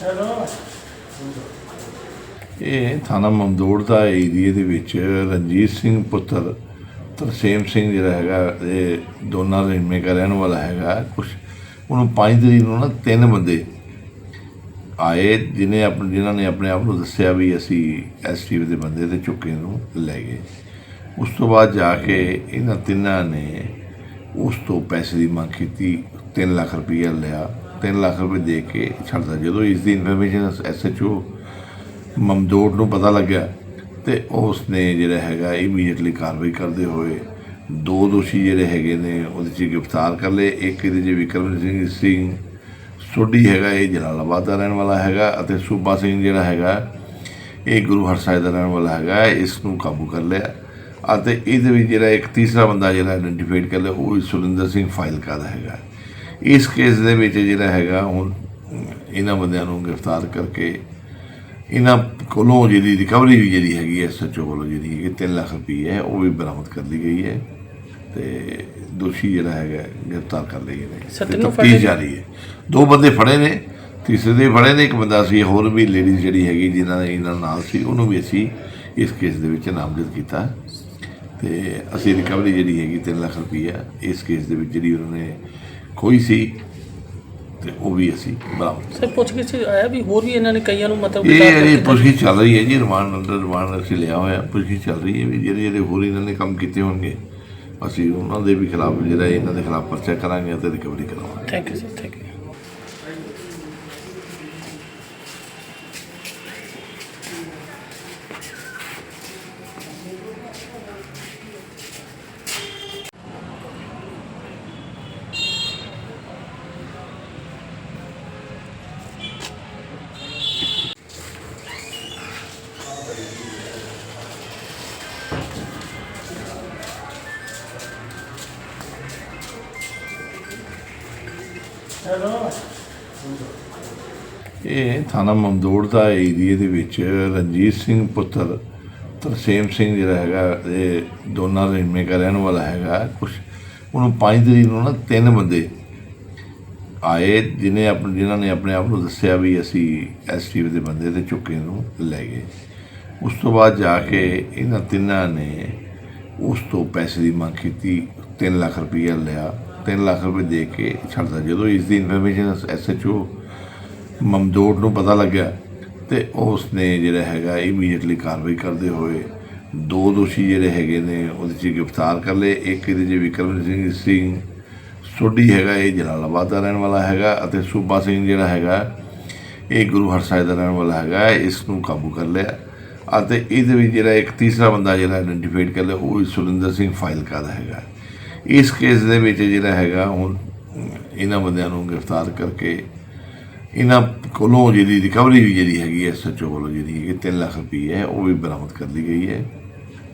Hello. ਇਹ ਥਾਣਾ ਮਮਦੂੜ ਦਾ ਏਰੀਏ ਦੇ ਵਿੱਚ ਰਣਜੀਤ ਸਿੰਘ ਪੁੱਤਰ ਤਰਸੇਮ ਸਿੰਘ ਜਿਹੜਾ ਹੈਗਾ, ਇਹ ਦੋਨਾਂ ਦੇ ਇੰਮੇ ਦਾ ਰਹਿਣ ਵਾਲਾ ਹੈਗਾ। ਕੁਛ ਉਹਨੂੰ ਪੰਜ ਤਰੀਕ ਨੂੰ ਨਾ ਤਿੰਨ ਬੰਦੇ ਆਏ, ਜਿਨੇ ਆਪਣੇ ਜਿਨ੍ਹਾਂ ਨੇ ਆਪਣੇ ਆਪ ਨੂੰ ਦੱਸਿਆ ਵੀ ਅਸੀਂ ਐਸਟੀਵੀ ਦੇ ਬੰਦੇ ਤੇ ਚੁੱਕੇ ਨੂੰ ਲੈ ਗਏ। ਉਸ ਤੋਂ ਬਾਅਦ ਜਾ ਕੇ ਇਹਨਾਂ ਤਿੰਨਾਂ ਨੇ ਉਸ ਤੋਂ ਪੈਸੇ ਦੀ ਮੰਗ ਕੀਤੀ 3 ਲੱਖ ਰੁਪਈਆ ਲਿਆ। 3 ਲੱਖ ਰੁਪਏ ਦੇ ਕੇ ਛੱਡਦਾ। ਜਦੋਂ ਇਸ ਦੀ ਇਨਫੋਰਮੇਸ਼ਨ ਐਸਐਚਓ ਮਮਦੂੜ ਨੂੰ ਪਤਾ ਲੱਗਿਆ ਤੇ ਉਸ ਨੇ ਜਿਹੜਾ ਹੈਗਾ ਇਮੀਡੀਏਟਲੀ ਕਾਰਵਾਈ ਕਰਦੇ ਹੋਏ ਦੋ ਦੋਸ਼ੀ ਜਿਹੜੇ ਹੈਗੇ ਨੇ, ਉਹਦੇ 'ਚ ਗ੍ਰਿਫਤਾਰ ਕਰ ਲਏ। ਇੱਕ ਇਹਦੇ 'ਚ ਵਿਕਰਮ ਸਿੰਘ ਸਿੰਘ ਸੋਢੀ ਹੈਗਾ, ਇਹ ਜਲਾਲਾਬਾਦ ਦਾ ਰਹਿਣ ਵਾਲਾ ਹੈਗਾ ਅਤੇ ਸੂਬਾ ਸਿੰਘ ਜਿਹੜਾ ਹੈਗਾ, ਇਹ ਗੁਰੂ ਹਰਸਾਏ ਦਾ ਰਹਿਣ ਵਾਲਾ ਹੈਗਾ, ਇਸ ਨੂੰ ਕਾਬੂ ਕਰ ਲਿਆ ਅਤੇ ਇਹਦੇ ਵਿੱਚ ਜਿਹੜਾ ਇੱਕ ਤੀਸਰਾ ਬੰਦਾ ਜਿਹੜਾ ਆਇਡੈਂਟੀਫਾਈਡ ਕਰ ਲਿਆ, ਉਹ ਸੁਰਿੰਦਰ ਸਿੰਘ ਫਾਈਲ ਦਾ ਹੈਗਾ। ਇਸ ਕੇਸ ਦੇ ਵਿੱਚ ਜਿਹੜਾ ਹੈਗਾ ਹੁਣ ਇਹਨਾਂ ਬੰਦਿਆਂ ਨੂੰ ਗ੍ਰਿਫਤਾਰ ਕਰਕੇ ਇਹਨਾਂ ਕੋਲੋਂ ਜਿਹੜੀ ਰਿਕਵਰੀ ਵੀ ਜਿਹੜੀ ਹੈਗੀ ਹੈ ਸੱਚੋ ਵੱਲੋਂ ਜਿਹੜੀ ਹੈਗੀ 3 ਲੱਖ ਰੁਪਏ ਹੈ ਉਹ ਵੀ ਬਰਾਮਦ ਕਰ ਲਈ ਗਈ ਹੈ ਤੇ ਦੋਸ਼ੀ ਜਿਹੜਾ ਹੈਗਾ ਗ੍ਰਿਫਤਾਰ ਕਰ ਲਏ ਗਏ ਨੇ। ਸਰ, ਤੇ ਤਿੰਨੋਂ ਤਫਤੀਸ਼ ਫੜੇ- ਜਾਰੀ ਹੈ। ਦੋ ਬੰਦੇ ਫੜੇ ਨੇ ਤੀਸਰੇ ਦੇ ਫੜੇ ਨੇ ਇੱਕ ਬੰਦਾ ਸੀ ਹੋਰ ਵੀ ਲੇਡੀਜ਼ ਜਿਹੜੀ ਹੈਗੀ ਜਿਨ੍ਹਾਂ ਦੇ ਇਹਨਾਂ ਨਾਲ ਸੀ ਉਹਨੂੰ ਵੀ ਅਸੀਂ ਇਸ ਕੇਸ ਦੇ ਵਿੱਚ ਨਾਮਜ਼ਦ ਕੀਤਾ। ਤੇ ਅਸੀਂ ਰਿਕਵਰੀ ਜਿਹੜੀ ਹੈਗੀ 3 ਲੱਖ ਰੁਪਈਆ ਇਸ ਕੇਸ ਦੇ ਵਿੱਚ ਜਿਹੜੀ ਉਹਨਾਂ ਨੇ ਖੋਈ ਸੀ ਤੇ ਉਹ ਵੀ ਅਸੀਂ ਬਰਾਮਦ ਸਰ ਪੁੱਛ ਕੇ ਸੀ ਆਇਆ ਵੀ ਹੋਰ ਵੀ ਇਹਨਾਂ ਨੇ ਕਈਆਂ ਨੂੰ ਮਤਲਬ ਇਹ ਕੀਤਾ। ਪੁੱਛਗਿੱਛ ਚੱਲ ਰਹੀ ਹੈ ਜੀ ਰਿਮਾਂਡ ਅੰਦਰ ਰਿਮਾਂਡ ਅਸੀਂ ਲਿਆ ਹੋਇਆ ਪੁੱਛਗਿੱਛ ਚੱਲ ਰਹੀ ਹੈ ਵੀ ਜਿਹੜੇ ਜਿਹੜੇ ਹੋਰ ਇਹਨਾਂ ਨੇ ਕੰਮ ਕੀਤੇ ਹੋਣਗੇ ਅਸੀਂ ਉਹਨਾਂ ਦੇ ਵੀ ਖਿਲਾਫ ਜਿਹੜਾ ਇਹਨਾਂ ਦੇ ਖਿਲਾਫ ਪਰਚਾ ਕਰਾਂਗੇ ਅਤੇ ਰਿਕਵਰੀ ਕਰਾਵਾਂਗੇ thank you sir thank you ਇਹ ਥਾਣਾ ਮਮਦੂੜ ਦਾ ਏਰੀਏ ਦੇ ਵਿੱਚ ਰਣਜੀਤ ਸਿੰਘ ਪੁੱਤਰ ਤਰਸੇਮ ਸਿੰਘ ਜਿਹੜਾ ਹੈਗਾ, ਇਹ ਦੋਨਾਂ ਦੇ ਦਾ ਰਹਿਣ ਵਾਲਾ ਹੈਗਾ, ਕੁਛ ਉਹਨੂੰ ਪੰਜ ਤਰੀਕ ਨੂੰ ਨਾ ਤਿੰਨ ਬੰਦੇ ਆਏ ਜਿਨੇ ਆਪਣੇ ਜਿਨ੍ਹਾਂ ਨੇ ਆਪਣੇ ਆਪ ਨੂੰ ਦੱਸਿਆ ਵੀ ਅਸੀਂ ਐਸਟੀਵੀ ਦੇ ਬੰਦੇ ਤੇ ਚੁੱਕੇ ਨੂੰ ਲੈ ਗਏ। ਉਸ ਤੋਂ ਬਾਅਦ ਜਾ ਕੇ ਇਹਨਾਂ ਤਿੰਨਾਂ ਨੇ ਉਸ ਤੋਂ ਪੈਸੇ ਦੀ ਮੰਗ ਕੀਤੀ 3 ਲੱਖ ਰੁਪਈਆ ਲਿਆ। 3 ਲੱਖ ਰੁਪਏ ਦੇ ਕੇ ਛੱਡਦਾ। ਜਦੋਂ ਇਸ ਦੀ ਇਨਫੋਰਮੇਸ਼ਨ ਐਸਐਚਓ ਮਮਦੂੜ ਨੂੰ ਪਤਾ ਲੱਗਿਆ ਤੇ ਉਸ ਨੇ ਜਿਹੜਾ ਹੈਗਾ ਇਮੀਡੀਏਟਲੀ ਕਾਰਵਾਈ ਕਰਦੇ ਹੋਏ ਦੋ ਦੋਸ਼ੀ ਜਿਹੜੇ ਹੈਗੇ ਨੇ ਉਹਦੇ 'ਚ ਗ੍ਰਿਫਤਾਰ ਕਰ ਲਏ। ਇੱਕ ਇਹਦੇ 'ਚ ਵਿਕਰਮ ਸਿੰਘ ਸਿੰਘ ਸੋਢੀ ਹੈਗਾ, ਇਹ ਜਲਾਲਾਬਾਦ ਦਾ ਰਹਿਣ ਵਾਲਾ ਹੈਗਾ ਅਤੇ ਸੂਬਾ ਸਿੰਘ ਜਿਹੜਾ ਹੈਗਾ, ਇਹ ਗੁਰੂ ਹਰਸਾਏ ਦਾ ਰਹਿਣ ਵਾਲਾ ਹੈਗਾ, ਇਸ ਨੂੰ ਕਾਬੂ ਕਰ ਲਿਆ ਅਤੇ ਇਹਦੇ ਵਿੱਚ ਜਿਹੜਾ ਇੱਕ ਤੀਸਰਾ ਬੰਦਾ ਜਿਹੜਾ ਆਇਡੈਂਟੀਫਾਈਡ ਕਰ ਲਿਆ, ਉਹ ਸੁਰਿੰਦਰ ਸਿੰਘ ਫਾਈਲਕਾ ਦਾ ਹੈਗਾ। ਇਸ ਕੇਸ ਦੇ ਵਿੱਚ ਜਿਹੜਾ ਹੈਗਾ ਹੁਣ ਇਹਨਾਂ ਬੰਦਿਆਂ ਨੂੰ ਗ੍ਰਿਫਤਾਰ ਕਰਕੇ ਇਹਨਾਂ ਕੋਲੋਂ ਜਿਹੜੀ ਰਿਕਵਰੀ ਵੀ ਜਿਹੜੀ ਹੈਗੀ ਹੈ ਸੱਚੋ ਵੱਲੋਂ ਜਿਹੜੀ ਹੈਗੀ 3 ਲੱਖ ਰੁਪਏ ਹੈ ਉਹ ਵੀ ਬਰਾਮਦ ਕਰ ਲਈ ਗਈ ਹੈ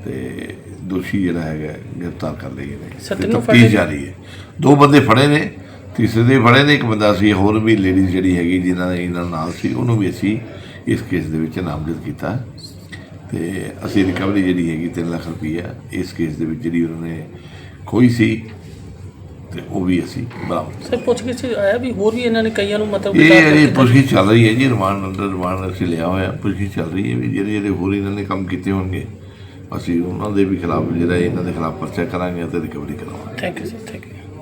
ਤੇ ਦੋਸ਼ੀ ਜਿਹੜਾ ਹੈਗਾ ਗ੍ਰਿਫਤਾਰ ਕਰ ਲਏ ਗਏ ਨੇ। ਤੇ ਤਫਤੀਸ਼ ਜਾਰੀ ਹੈ। ਦੋ ਬੰਦੇ ਫੜੇ ਨੇ ਤੀਸਰੇ ਦੇ ਫੜੇ ਨੇ ਇੱਕ ਬੰਦਾ ਸੀ ਹੋਰ ਵੀ ਲੇਡੀਜ਼ ਜਿਹੜੀ ਹੈਗੀ ਜਿਨ੍ਹਾਂ ਦੇ ਇਹਨਾਂ ਨਾਲ ਸੀ ਉਹਨੂੰ ਵੀ ਅਸੀਂ ਇਸ ਕੇਸ ਦੇ ਵਿੱਚ ਨਾਮਜ਼ਦ ਕੀਤਾ। ਤੇ ਅਸੀਂ ਰਿਕਵਰੀ ਜਿਹੜੀ ਹੈਗੀ 3 ਲੱਖ ਰੁਪਈਆ ਇਸ ਕੇਸ ਦੇ ਵਿੱਚ ਜਿਹੜੀ ਉਹਨਾਂ ਨੇ ਖੋਈ ਸੀ ਤੇ ਉਹ ਵੀ ਅਸੀਂ ਬਰਾਮਦ ਸਰ ਪੁੱਛ ਕੇ ਆਇਆ ਵੀ ਹੋਰ ਵੀ ਇਹਨਾਂ ਨੇ ਕਈਆਂ ਨੂੰ ਮਤਲਬ ਇਹ ਇਹ। ਪੁੱਛਗਿੱਛ ਚੱਲ ਰਹੀ ਹੈ ਜੀ ਰਿਮਾਂਡ ਅੰਦਰ ਰਿਮਾਂਡ ਅਸੀਂ ਲਿਆ ਹੋਇਆ ਪੁੱਛਗਿੱਛ ਚੱਲ ਰਹੀ ਹੈ ਵੀ ਜਿਹੜੇ ਜਿਹੜੇ ਹੋਰ ਇਹਨਾਂ ਨੇ ਕੰਮ ਕੀਤੇ ਹੋਣਗੇ ਅਸੀਂ ਉਹਨਾਂ ਦੇ ਵੀ ਖਿਲਾਫ ਜਿਹੜਾ ਇਹਨਾਂ ਦੇ ਖਿਲਾਫ ਪਰਚਾ ਕਰਾਂਗੇ ਅਤੇ ਰਿਕਵਰੀ ਕਰਾਵਾਂਗੇ thank you sir thank you